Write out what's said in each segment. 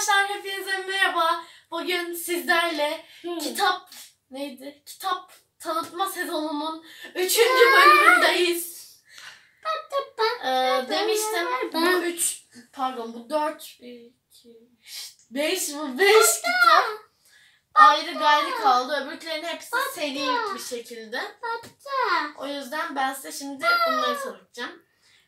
Arkadaşlar hepinize merhaba. Bugün sizlerle kitap neydi? Kitap tanıtma sezonunun 3. bölümündeyiz. Ee, demiştim bu 3 pardon bu 4 2 5 bu 5 kitap ayrı gayrı kaldı. Öbürlerin hepsi seri bir şekilde. O yüzden ben size şimdi bunları tanıtacağım.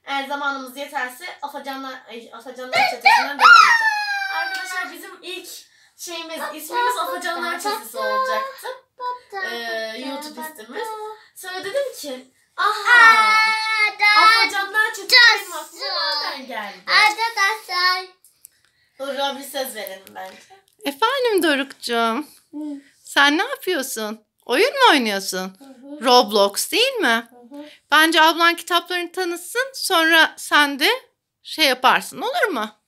Eğer zamanımız yeterse Afacanlar, ay, Afacanlar Çetesi'nden devam edeceğiz. Arkadaşlar bizim ilk şeyimiz, ismimiz Afacanlar Çetesi olacaktı. Ee, YouTube ismimiz. Sonra dedim ki, aha Afacanlar Çetesi benim aklıma nereden geldi? Arkadaşlar. Dur bir söz verelim bence. Efendim Doruk'cum. Sen ne yapıyorsun? Oyun mu oynuyorsun? Roblox değil mi? Bence ablan kitaplarını tanıtsın. Sonra sen de şey yaparsın olur mu?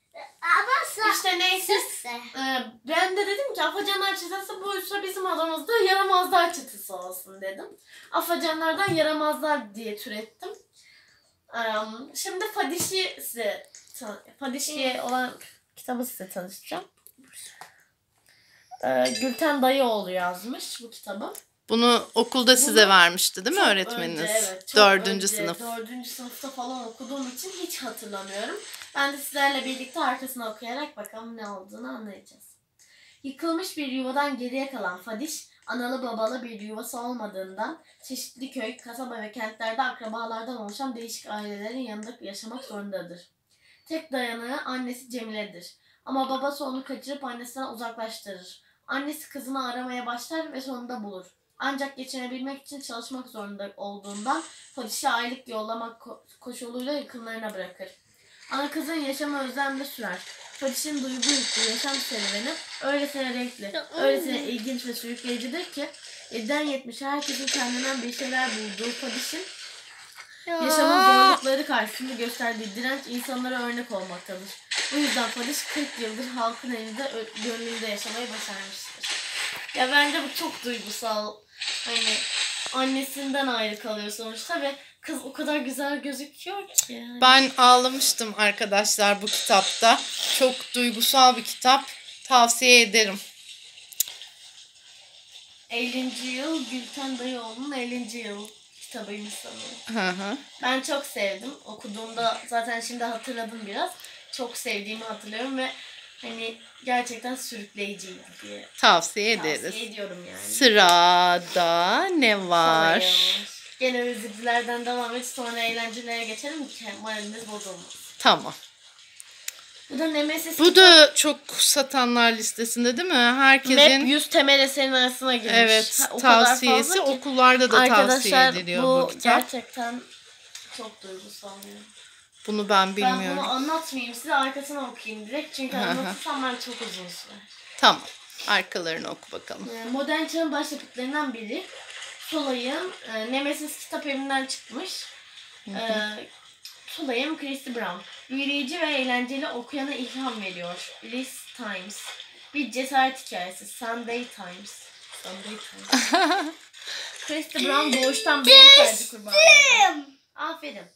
Ama İşte neyse. Ee, ben de dedim ki Afacanlar Çetesi buysa bizim adımızda Yaramazlar Çetesi olsun dedim. Afacanlardan Yaramazlar diye türettim. Ee, şimdi Fadişi size Fadişi'ye olan kitabı size tanıştıracağım. Ee, Gülten Dayıoğlu yazmış bu kitabı. Bunu okulda size Bunu vermişti değil mi öğretmeniniz? önce, evet, çok Dördüncü önce, sınıf. Dördüncü sınıfta falan okuduğum için hiç hatırlamıyorum. Ben de sizlerle birlikte arkasına okuyarak bakalım ne olduğunu anlayacağız. Yıkılmış bir yuvadan geriye kalan Fadiş, analı babalı bir yuvası olmadığından çeşitli köy, kasaba ve kentlerde akrabalardan oluşan değişik ailelerin yanında yaşamak zorundadır. Tek dayanığı annesi Cemile'dir. Ama babası onu kaçırıp annesinden uzaklaştırır. Annesi kızını aramaya başlar ve sonunda bulur. Ancak geçinebilmek için çalışmak zorunda olduğundan Fadiş'i aylık yollamak ko- koşuluyla yakınlarına bırakır. Ana kızın yaşamı özlemle sürer. Fadiş'in duygu yüklü yaşam serüveni öylesine renkli, öylesine ilginç ve sürükleyicidir ki 7'den 70'e herkesin kendinden bir şeyler bulduğu Fadiş'in yaşamın zorlukları karşısında gösterdiği direnç insanlara örnek olmaktadır. Bu yüzden Fadiş 40 yıldır halkın elinde gönlünde yaşamayı başarmıştır. Ya bence bu çok duygusal. Hani annesinden ayrı kalıyor sonuçta ve kız o kadar güzel gözüküyor ki. Yani. Ben ağlamıştım arkadaşlar bu kitapta. Çok duygusal bir kitap. Tavsiye ederim. 50. yıl Gülten Dayıoğlu'nun 50. yıl kitabıymış sanırım. Hı hı. Ben çok sevdim. Okuduğumda zaten şimdi hatırladım biraz. Çok sevdiğimi hatırlıyorum ve hani gerçekten sürükleyiciydi diye Tavsiye ederiz. tavsiye ediyorum yani. Sırada ne var? Sonra Gene üzüntülerden devam et sonra eğlencelere geçelim ki moralimiz bozulmasın. Tamam. Bu da Nemesis Bu da çok satanlar listesinde değil mi? Herkesin Map 100 temel eserin arasına girmiş. evet Ha, o tavsiyesi okullarda da tavsiye Arkadaşlar ediliyor bu, bu, kitap. gerçekten çok duygusal. yani. Bunu ben Ben bilmiyorum. bunu anlatmayayım size arkasına okuyayım direkt. Çünkü anlatırsam ben çok uzun sürer. Tamam. Arkalarını oku bakalım. Ee, Modern çağın başyapıtlarından biri. Solay'ın e, Nemesis kitap evinden çıkmış. E, Solay'ın Christy Brown. Büyüleyici ve eğlenceli okuyana ilham veriyor. Liz Times. Bir cesaret hikayesi. Sunday Times. Sunday Times. Christy Brown doğuştan beyin felci kurbanıydı. Aferin.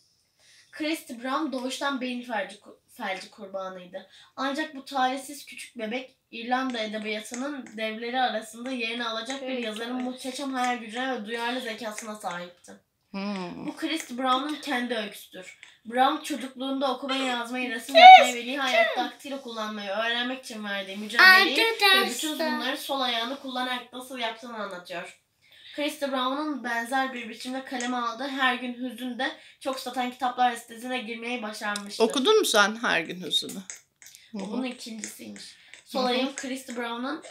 Christy Brown doğuştan beyin felci, felci kurbanıydı. Ancak bu talihsiz küçük bebek İrlanda edebiyatının devleri arasında yerini alacak bir yazarın muhteşem hayal gücüne ve duyarlı zekasına sahipti. Hmm. Bu Christy Brown'un kendi öyküsüdür. Brown çocukluğunda okumayı, yazmayı, resim yapmayı ve hayatta daktilo kullanmayı öğrenmek için verdiği mücadeleyi ve bütün bunları sol ayağını kullanarak nasıl yaptığını anlatıyor. Christy Brown'un benzer bir biçimde kaleme aldığı Her Gün Hüzün de çok satan kitaplar listesine girmeyi başarmıştır. Okudun mu sen her gün hüzünü? Hı. bunun ikincisiymiş. Sol ayağım Christy Brown'un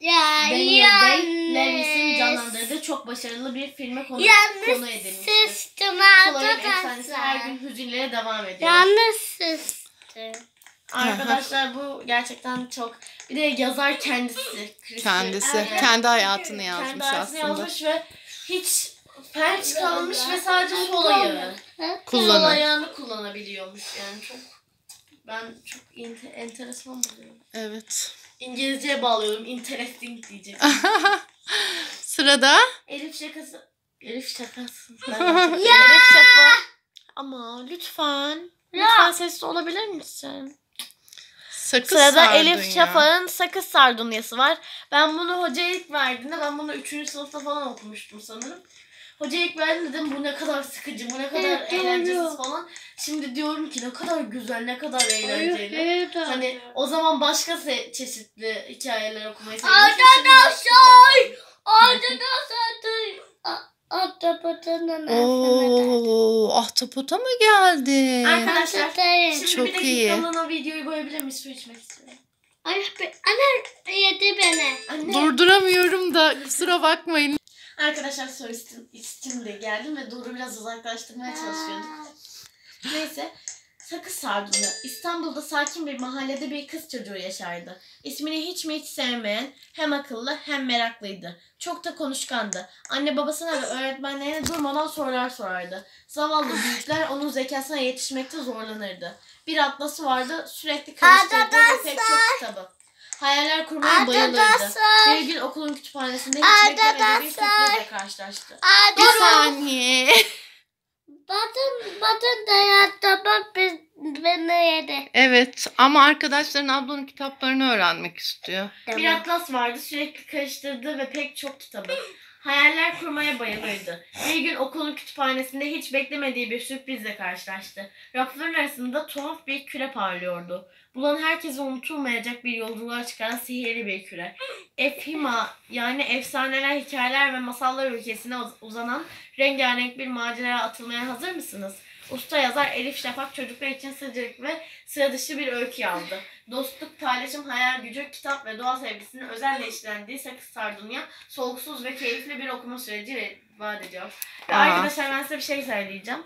Ya Daniel Day-Lewis'in canlandırdığı çok başarılı bir filme konu, konu edilmiştir. Solay'ın efsanesi her gün hüzünlere devam ediyor. Yanlış sistem. Arkadaşlar bu gerçekten çok... Bir de yazar kendisi. Christy. Kendisi. Evet. Kendi hayatını yazmış Kendi hayatını aslında. yazmış ve hiç felç kalmış ve sadece sol ayağı. Sol Kullanın. ayağını kullanabiliyormuş yani çok... Ben çok ente- enteresan buluyorum. Evet. İngilizceye bağlıyorum. Interesting diyeceğim. Sırada Elif şakası. Elif şakası. Ben Elif şaka. Ama lütfen. Lütfen sessiz olabilir misin? Sakız Sırada sardunya. Elif Şafak'ın sakız sardunyası var. Ben bunu hocaya ilk verdiğinde ben bunu 3. sınıfta falan okumuştum sanırım. Hoca ilk verdiğinde dedim bu ne kadar sıkıcı, bu ne kadar Evet, doğru. eğlencesiz falan. Şimdi diyorum ki ne kadar güzel, ne kadar eğlenceli. Evet, Hani o zaman başka se- çeşitli hikayeler okumayı Arkadaşlar! sevmiştim. Arkadaşlar. Ahtapotun Oo, ahtapota mı geldi? Arkadaşlar şimdi Çok bir iyi. dakikalığına videoyu boyayabilir miyiz? Su içmek istiyorum. Ay, be- Anne yedi beni. Anne. Durduramıyorum da kusura bakmayın. Arkadaşlar su içtim, içtim de geldim ve Doğru biraz uzaklaştırmaya çalışıyorduk. Neyse. Sakız sardunya. İstanbul'da sakin bir mahallede bir kız çocuğu yaşardı. İsmini hiç mi hiç sevmeyen, hem akıllı hem meraklıydı. Çok da konuşkandı. Anne babasına ve öğretmenlerine durmadan sorular sorardı. Zavallı büyükler onun zekasına yetişmekte zorlanırdı. Bir atlası vardı, sürekli karıştırdığı pek çok kitabı. Hayaller kurmaya bayılırdı. Bir gün okulun kütüphanesinde hiç beklemediği bir sürprizle karşılaştı. Bir saniye. Batın, batın da yattı. Bak biz, beni yedi. Evet ama arkadaşların ablanın kitaplarını öğrenmek istiyor. Bir atlas vardı sürekli karıştırdığı ve pek çok kitabı. Hayaller kurmaya bayılırdı. Bir gün okulun kütüphanesinde hiç beklemediği bir sürprizle karşılaştı. Rafların arasında tuhaf bir küre parlıyordu. Bulan herkese unutulmayacak bir yolculuğa çıkaran sihirli bir küre. Efhima yani efsaneler, hikayeler ve masallar ülkesine uz- uzanan rengarenk bir maceraya atılmaya hazır mısınız? Usta yazar Elif Şafak çocuklar için sıcacık ve sıra dışı bir öykü aldı. Dostluk, paylaşım, hayal gücü, kitap ve doğa sevgisinin özenle işlendiği Sakız Sardunya soluksuz ve keyifli bir okuma süreci vaat ediyor. Aa. arkadaşlar ben size bir şey söyleyeceğim.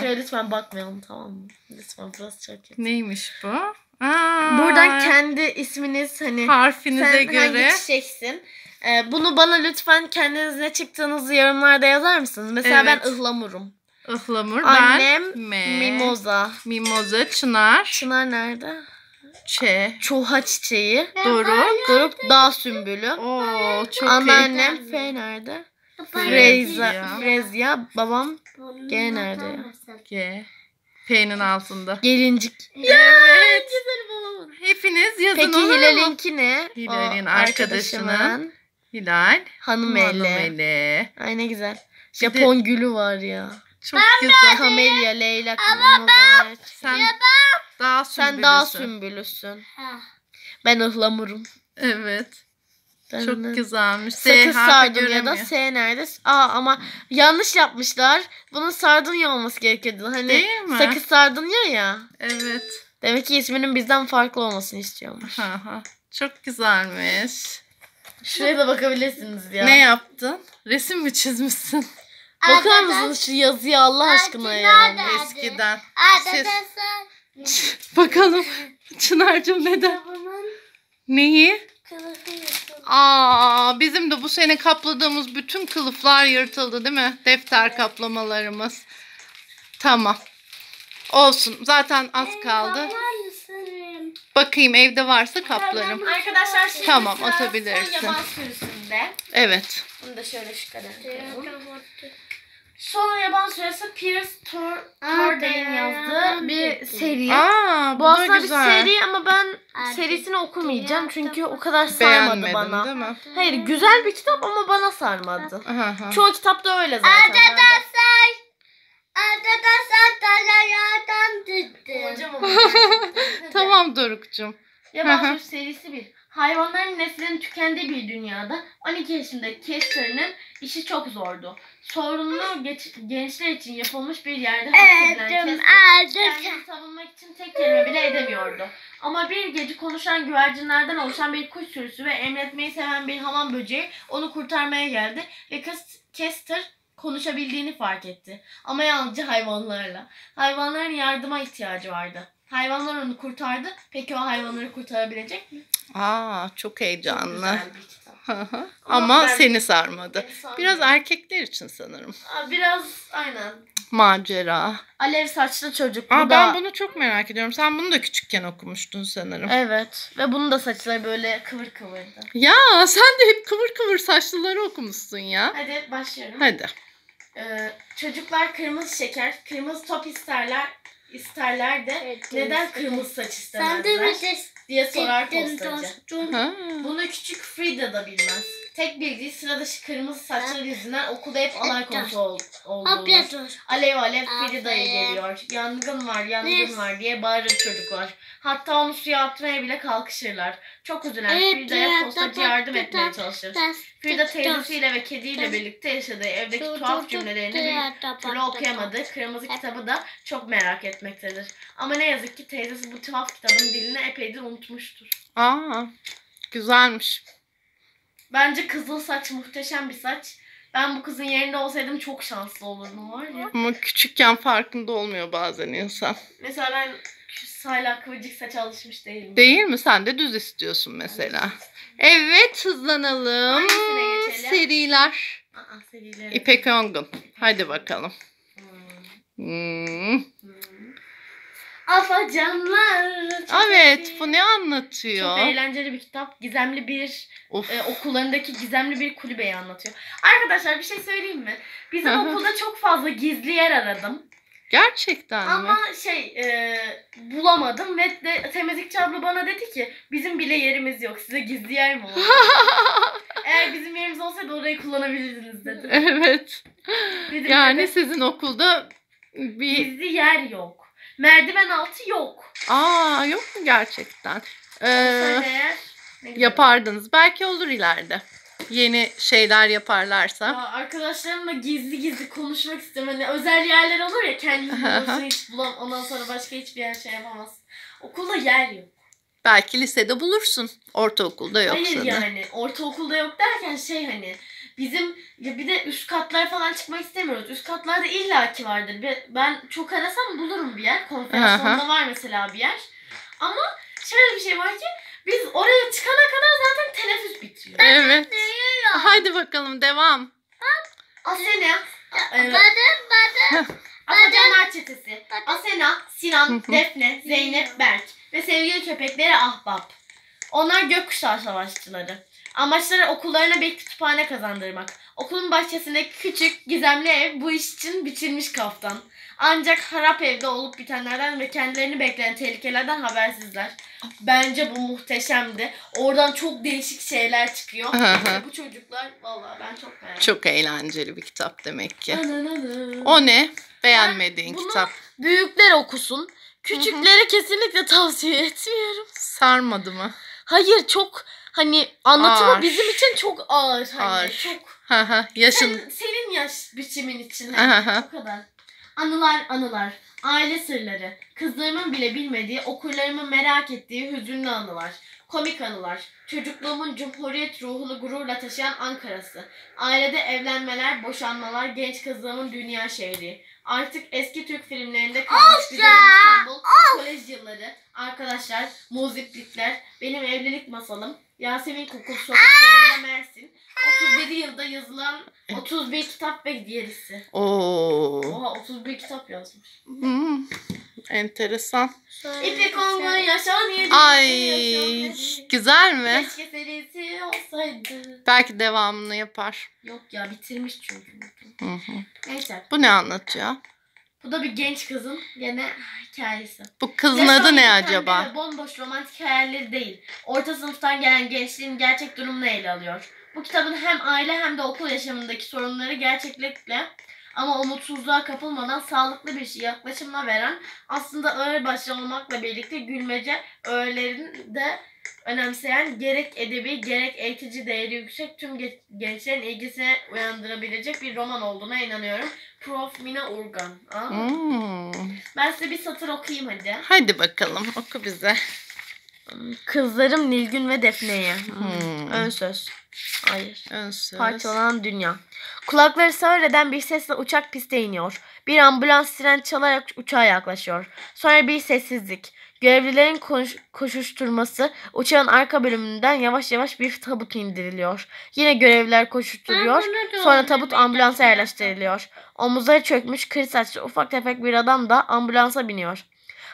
Şöyle lütfen bakmayalım tamam mı? Lütfen burası çok kötü. Neymiş bu? Aa, Buradan kendi isminiz hani harfinize sen göre. hangi çiçeksin? Ee, bunu bana lütfen kendiniz ne çıktığınızı yorumlarda yazar mısınız? Mesela ben Evet. ıhlamurum. Ihlamur Annem ben. Mimoza. Mimoza, çınar. Çınar nerede? Çe. Çuha çiçeği. Doruk. Doruk dağ sümbülü. Oo çok iyi. Anneannem F nerede? Frezya. Frezya. Babam G nerede ya? G. P'nin altında. gelincik. Evet. Güzel babamın. Hepiniz yazın Peki olur mu? Hilal'inki ne? Hilal'in arkadaşının Hilal. Hanım eli. Hanımeli. Ay ne güzel. Japon gülü var ya. Çok güzel. Kamelya, Leyla, Mozart. Sen daha Sen sümbülüsün. daha sümbülüsün. Ben ıhlamurum. Evet. Çok güzelmiş. Sakız S sardunya da göremiyor. S nerede? Aa ama yanlış yapmışlar. Bunun sardunya olması gerekiyordu. Hani Değil mi? sakız sardunya ya. Evet. Demek ki isminin bizden farklı olmasını istiyormuş. Hı hı. Çok güzelmiş. Şuraya da bakabilirsiniz ya. Ne yaptın? Resim mi çizmişsin? Bakar mısınız şu yazıya Allah aşkına ya. Eskiden. Arkadaşlar. Bakalım Çınar'cığım neden? Neyi? Kılıfı yırtıldı. Aa, bizim de bu sene kapladığımız bütün kılıflar yırtıldı değil mi? Defter kaplamalarımız. Tamam. Olsun. Zaten az kaldı. Kaplar mısın? Bakayım evde varsa kaplarım. Arkadaşlar şimdi Tamam, atabilirsin. Yaban sürüsünde. Evet. Bunu da şöyle şu kadar koyalım. Son yaban sürüsü Pierce Tor Torday'in yazdığı bir seri. Aa, bu, Bu da aslında bir güzel. seri ama ben serisini okumayacağım çünkü o kadar sarmadı Beğenmedin bana. değil mi? Hayır güzel bir kitap ama bana sarmadı. Aha. Çoğu kitap da öyle zaten. Arkadaşlar. Arkadaşlar ama gerçekten. Tamam Doruk'cum. Yaban. Sürüsü serisi bir. Hayvanların neslinin tükendiği bir dünyada 12 yaşındaki Kester'ın işi çok zordu. Sorunlu geç- gençler için yapılmış bir yerde hapsedilen Öldüm kendini savunmak için tek kelime bile edemiyordu. Ama bir gece konuşan güvercinlerden oluşan bir kuş sürüsü ve emretmeyi seven bir hamam böceği onu kurtarmaya geldi ve kız Kester konuşabildiğini fark etti. Ama yalnızca hayvanlarla. Hayvanların yardıma ihtiyacı vardı. Hayvanlar onu kurtardı. Peki o hayvanları kurtarabilecek mi? Aa, çok Çok heyecanlı. güzel bir kitap. Ama Ama ben- seni sarmadı. Beni. Biraz erkekler için sanırım. Aa, Biraz aynen. Macera. Alev saçlı çocuk. Bu Aa, da... ben bunu çok merak ediyorum. Sen bunu da küçükken okumuştun sanırım. Evet. Ve bunun da saçları böyle kıvır kıvırdı. Ya sen de hep kıvır kıvır saçlıları okumuşsun ya. Hadi başlıyorum. Hadi. Ee, çocuklar kırmızı şeker, kırmızı top isterler isterler de Evet, neden kırmızı saç Sen de istemezler? Diye sorar postacı. Bunu küçük Frida da bilmez. Tek bildiği sıra dışı kırmızı saçları yüzünden okulda hep alay konusu ol, olsun. Alev alev Frida'ya geliyor. Yangın var, yangın var diye bağırır çocuklar. Hatta onu suya atmaya bile kalkışırlar. Çok üzülen Frida'ya ya, postacı yardım etmeye çalışır. Frida teyzesiyle ve kediyle birlikte yaşadığı evdeki tuhaf cümlelerini bir türlü okuyamadığı kırmızı kitabı da çok merak etmektedir. Ama ne yazık ki teyzesi bu tuhaf kitabın dilini epeydir unutmuştur. Aa, güzelmiş. Bence kızıl saç muhteşem bir saç. Ben bu kızın yerinde olsaydım çok şanslı olurdum var ya. Ama küçükken farkında olmuyor bazen insan. Mesela ben hala kıvırcık saça alışmış değilim. Değil mi? Sen de düz istiyorsun mesela. Evet hızlanalım. Seriler. Aa. İpek Ongun. Hadi bakalım. Hmm. Hmm. Afacanlar. Çok Evet bu ne anlatıyor? Çok eğlenceli bir kitap. Gizemli bir Of. e, okullarındaki gizemli bir kulübeyi anlatıyor. Arkadaşlar bir şey söyleyeyim mi? Bizim hı. okulda çok fazla gizli yer aradım. Gerçekten mi? Ama şey e, bulamadım ve de, temizlikçi abla bana dedi ki bizim bile yerimiz yok. Size gizli yer mi olur? Eğer bizim yerimiz olsaydı orayı kullanabilirdiniz dedi. Evet. Dedim, Yani "Evet, sizin okulda bir... gizli yer yok. Merdiven altı yok. Aa yok mu gerçekten? Ee, eğer yapardınız. Belki olur ileride. Yeni şeyler yaparlarsa. Ya arkadaşlarımla gizli gizli konuşmak istiyorum. Hani özel yerler olur ya kendini hiç bulam ondan sonra başka hiçbir yer şey yapamaz. Okulda yer yok. Belki lisede bulursun. Ortaokulda yoksa Hayır da. yani ortaokulda yok derken şey hani bizim ya bir de üst katlar falan çıkmak istemiyoruz. Üst katlarda illaki vardır. Be- Ben çok arasam bulurum bir yer. Konferans salonunda var mesela bir yer. Ama şöyle bir şey var ki biz oraya çıkana kadar zaten teneffüs bitiyor. Evet. Hadi bakalım devam. Asena, e, Badem badem. Afacanlar çetesi. Asena, Sinan. Defne, Zeynep, Berk ve sevgili köpekleri Ahbap. Onlar gökkuşağı savaşçıları. Amaçları okullarına bir kütüphane kazandırmak. Okulun bahçesinde küçük, gizemli ev bu iş için biçilmiş kaftan. Ancak harap evde olup bitenlerden ve kendilerini bekleyen tehlikelerden habersizler. Bence bu muhteşemdi. Oradan çok değişik şeyler çıkıyor. Bu çocuklar vallahi ben çok beğendim. Çok eğlenceli bir kitap demek ki. O ne? Beğenmediğin Bunu- kitap. Büyükler okusun. Küçüklere kesinlikle tavsiye etmiyorum. Sarmadı mı? Hayır çok hani anlatımı Ağır. bizim için çok ağır. Hani Ağır. Çok. Yaşın. senin, senin yaş biçimin için. Hani, o kadar. Anılar anılar. Aile sırları. Kızlarımın bile bilmediği, okurlarımın merak ettiği hüzünlü anılar. Komik anılar. Çocukluğumun cumhuriyet ruhunu gururla taşıyan Ankara'sı. Ailede evlenmeler, boşanmalar, genç kızlığımın dünya şehri. Artık eski Türk filmlerinde kalmış güzel İstanbul, kolej yılları, arkadaşlar, muziplikler, benim evlilik masalım, Yasemin Kokul sokaklarıyla Mersin, 37 yılda yazılan 31 kitap ve gerisi. Oo. Oha 31 kitap yazmış. Hmm. Enteresan. İpek Ongun yaşan yedi. Ay güzel mi? Keşke serisi olsaydı. Belki devamını yapar. Yok ya bitirmiş çünkü. Hı hı. Neyse. Bu ne anlatıyor? Bu da bir genç kızın gene hikayesi. Bu kızın Yaşam adı ne acaba? ve Bomboş romantik hayalleri değil. Orta sınıftan gelen gençliğin gerçek durumunu ele alıyor. Bu kitabın hem aile hem de okul yaşamındaki sorunları gerçeklikle ama umutsuzluğa kapılmadan sağlıklı bir şey yaklaşımla veren aslında ağır başlı olmakla birlikte gülmece öğelerini de önemseyen gerek edebi gerek eğitici değeri yüksek tüm ge- gençlerin ilgisine uyandırabilecek bir roman olduğuna inanıyorum. Prof. Mina Urgan. Aa, Hmm. Ben size bir satır okuyayım hadi. Hadi bakalım oku bize. Kızlarım Nilgün ve Defne'ye. Hmm. Ön söz. Hayır. Ön söz. Parçalanan dünya. Kulakları sağır eden bir sesle uçak piste iniyor. Bir ambulans siren çalarak uçağa yaklaşıyor. Sonra bir sessizlik. Görevlilerin koş- koşuşturması uçağın arka bölümünden yavaş yavaş bir tabut indiriliyor. Yine görevliler koşuşturuyor. Sonra tabut ambulansa yerleştiriliyor. Omuzları çökmüş kır saçlı ufak tefek bir adam da ambulansa biniyor.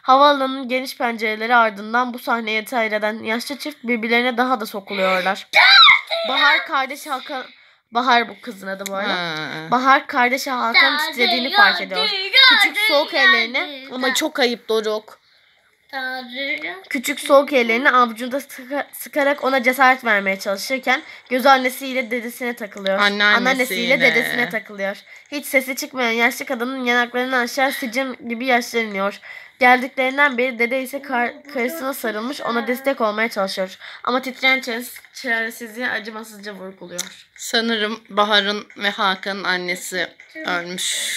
Havaalanının geniş pencereleri ardından bu sahneye seyreden yaşlı çift birbirlerine daha da sokuluyorlar. Bahar kardeş Hakan... Bahar bu kızın adı bu arada. Ha. Bahar kardeşi Hakan titrediğini fark ediyor. Küçük soğuk ellerini ama çok ayıp Doruk. Tanrı. Küçük soğuk ellerini avucunda sıka- sıkarak ona cesaret vermeye çalışırken gözü annesiyle dedesine takılıyor. Anneannesiyle. Anneannesiyle dedesine takılıyor. Hiç sesi çıkmayan yaşlı kadının yanaklarından aşağı sicim gibi yaşlar iniyor. Geldiklerinden beri dede ise kar- karısına sarılmış ona destek olmaya çalışıyor. Ama titreyen çares- çaresizliği acımasızca vurguluyor. Sanırım Bahar'ın ve Hakan'ın annesi ölmüş.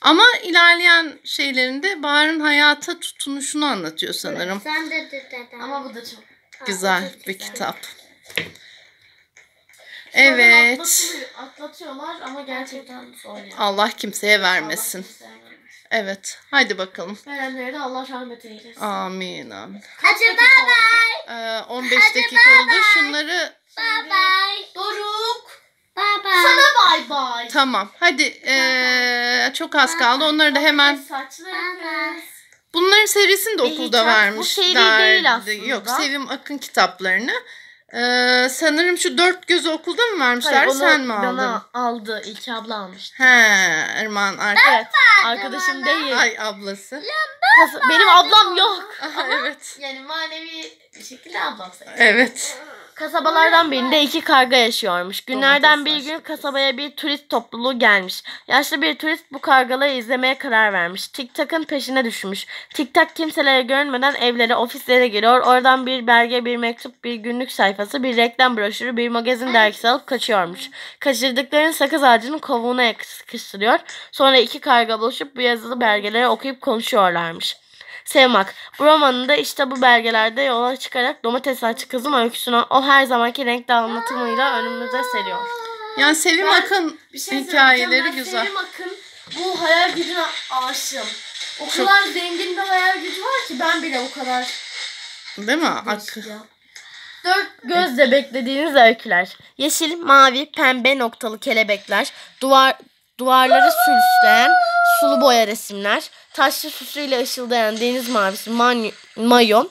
Ama ilerleyen şeylerinde Bahar'ın hayata tutunuşunu anlatıyor sanırım. Sen de dededen. Ama bu da çok Güzel bir kitap. Evet. Atlatıyorlar ama gerçekten zor yani. Allah kimseye Allah vermesin. kimseye vermesin. Evet. Haydi bakalım. Verenlere de Allah rahmet eylesin. Amin amin. Hadi bye bye. Ee, 15 dakika oldu. Şunları Bye bye. Doruk. Bye bye. Sana bay bay. tamam. Hadi ee, çok az kaldı. Onları da hemen. Bunların serisini de okulda hikaye- bu vermişlerdi. seri değil aslında. Yok Sevim Akın kitaplarını. Ee, sanırım şu dört gözü okulda mı vermişler? Hayır, onu Sen mi aldın? Bana aldı. İlk abla almıştı. He, Erman arka. Evet. Arkadaşım değil. Ay ablası. Kas- Benim ablam yok. Aha, evet. Yani manevi bir şekilde ablam sayılır. Evet. Kasabalardan birinde iki karga yaşıyormuş. Günlerden bir gün kasabaya bir turist topluluğu gelmiş. Yaşlı bir turist bu kargaları izlemeye karar vermiş. Tik takın peşine düşmüş. Tik tak kimselere görünmeden evlere, ofislere giriyor. Oradan bir belge, bir mektup, bir günlük sayfası, bir reklam broşürü, bir magazin dergisi alıp kaçıyormuş. Kaçırdıklarını sakız ağacının kovuğuna sıkıştırıyor. Sonra iki karga buluşup bu yazılı belgeleri okuyup konuşuyorlarmış. Sevmak. Bu romanında işte bu belgelerde yola çıkarak domates saçlı kızın öyküsünü o her zamanki renkli anlatımıyla önümüze seriyor. Yani Sevim Ben- Akın Bir şey hikayeleri güzel. Sevim Akın bu hayal gücüne aşığım. O kadar zengin bir hayal gücü var ki ben bile o kadar Değil mi? Akın. Dört gözle beklediğiniz öyküler. Yeşil, mavi, pembe noktalı kelebekler, duvar duvarları süsleyen sulu boya resimler, taşlı süsüyle ışıldayan deniz mavisi manyo, mayo,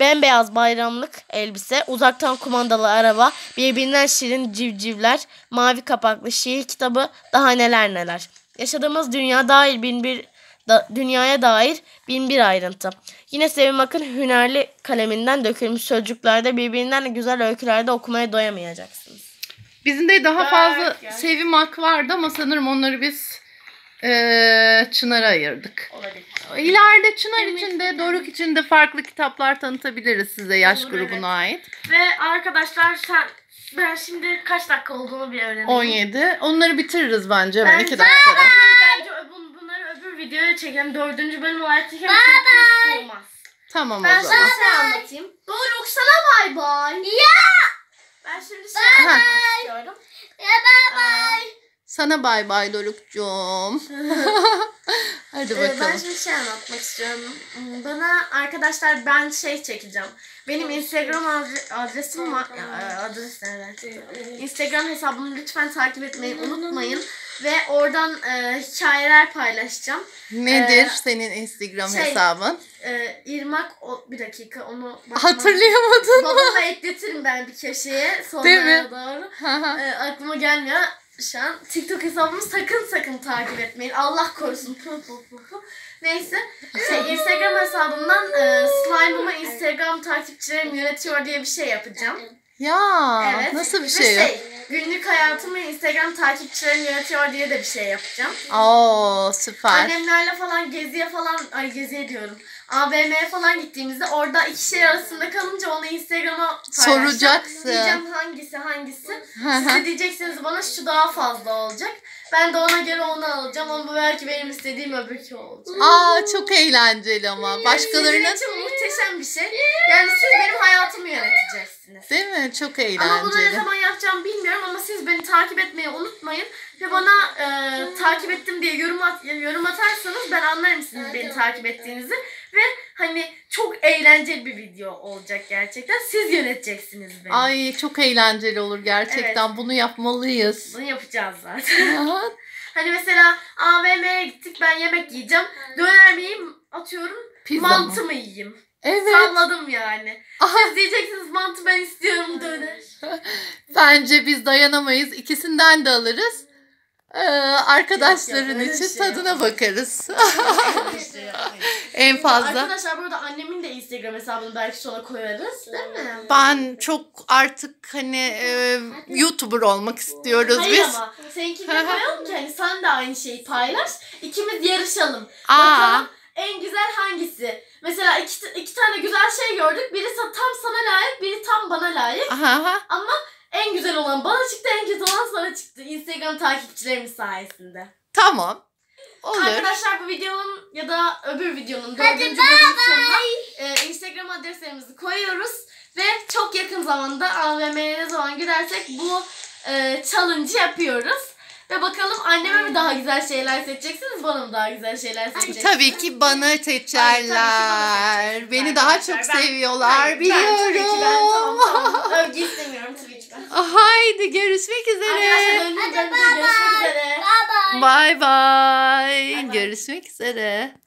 bembeyaz bayramlık elbise, uzaktan kumandalı araba, birbirinden şirin civcivler, mavi kapaklı şiir kitabı, daha neler neler. Yaşadığımız dünya dair bin bir da, dünyaya dair bin bir ayrıntı. Yine Sevim Akın hünerli kaleminden dökülmüş sözcüklerde birbirinden de güzel öykülerde okumaya doyamayacaksınız. Bizim de daha fazla ya. Sevim Ak vardı ama sanırım onları biz eee Çınar'a ayırdık. Olabilir. İleride Çınar için de Doruk için de farklı kitaplar tanıtabiliriz size yaş Olur, grubuna ait. Ve arkadaşlar sen ben şimdi kaç dakika olduğunu bir öğreneyim. 17. Onları bitiririz bence hemen Ben- 2 dakikada. Bence bun- bunları öbür videoya çekelim. Dördüncü bölüm olarak çekelim. Çünkü sığmaz. Tamam Ben o zaman. sana şey anlatayım. Doruk sana bay bay. Ya. Ben şimdi şey Bye. anlatmak istiyorum. Ya bye bye. Sana bay bay Doruk'cum. Hadi Ee, ben bakalım. şimdi şey anlatmak istiyorum. Hmm, Bana arkadaşlar ben şey çekeceğim. Benim Instagram adre- adresim var. Ya, e, adres nereden? Instagram hesabımı lütfen takip etmeyi unutmayın. Ve oradan e, hikayeler paylaşacağım. Nedir Ee, senin Instagram şey- hesabın? E, İrmak, o, bir dakika onu bakmam- Hatırlayamadın mı? Babama ekletirim ben bir köşeye sonlara doğru. E, aklıma gelmiyor şu an. TikTok hesabımı sakın sakın takip etmeyin. Allah korusun. Neyse. Şey, Instagram hesabımdan e, Slime'ımı Instagram takipçilerim yönetiyor diye bir şey yapacağım. ya Evet. nasıl bir Ve şey? Günlük hayatımı Instagram takipçilerim yönetiyor diye de bir şey yapacağım. Oo süper. Annemlerle falan geziye falan ay geziye diyorum. AVM'ye falan gittiğimizde orada iki şey arasında kalınca onu Instagram'a paylaşacağım. Soracaksın. Diyeceğim hangisi hangisi. Siz de diyeceksiniz bana şu daha fazla olacak. Ben de ona göre onu alacağım ama belki benim istediğim öbürkü olacak. Aa çok eğlenceli ama. Başkalarının Sizin için muhteşem bir şey. Yani siz benim hayatımı yöneteceksiniz. değil mi? Çok Ama bunu ne eğlenceli. zaman yapacağım bilmiyorum ama siz beni takip etmeyi unutmayın. Ve bana e, takip ettim diye yorum, at, yorum atarsanız ben anlarım sizin beni takip ettiğinizi. Ve hani çok eğlenceli bir video olacak gerçekten. Siz yöneteceksiniz beni. Ay çok eğlenceli olur gerçekten. Bunu yapmalıyız. Bunu yapacağız zaten. Hani mesela AVM'ye gittik ben yemek yiyeceğim. Döner mi yiyeyim atıyorum. Pizza mantı mı? mı yiyeyim? Evet. Salladım yani. Aha. Siz diyeceksiniz mantı ben istiyorum döner. Bence biz dayanamayız. İkisinden de alırız. Ee, arkadaşların Yok, yok, için şey tadına bakarız. İşte yapmayın. en fazla. Arkadaşlar burada annemin de Instagram hesabını belki sonra koyarız değil mi? Ben çok artık hani e, YouTuber olmak istiyoruz Hayır biz. ama seninkini koyalım ki hani sen de aynı şeyi paylaş. İkimiz yarışalım. Aa, Bakalım en güzel hangisi? Mesela iki, iki tane güzel şey gördük. Birisi tam sana layık, biri tam bana layık. aha, Ama en güzel olan bana çıktı, en kötü olan çıktı. Instagram takipçilerimiz sayesinde. tamam. Olur. Arkadaşlar bu videonun ya da öbür videonun Hadi dördüncü bölüm sonuna e, Instagram adreslerimizi koyuyoruz. Ve çok yakın zamanda AVM'ye ne zaman gidersek bu e, challenge'ı yapıyoruz. Ve bakalım anneme mi daha güzel şeyler seçeceksiniz, bana mı daha güzel şeyler seçeceksiniz? Tabii ki bana seçerler. Beni daha çok Ben- seviyorlar Hayır, Ben tabii ki ben tamam biliyorum. tamam. Övgü istemiyorum tabii ben. Haydi görüşmek üzere. bye. Bye bye. Bye bye. Görüşmek üzere.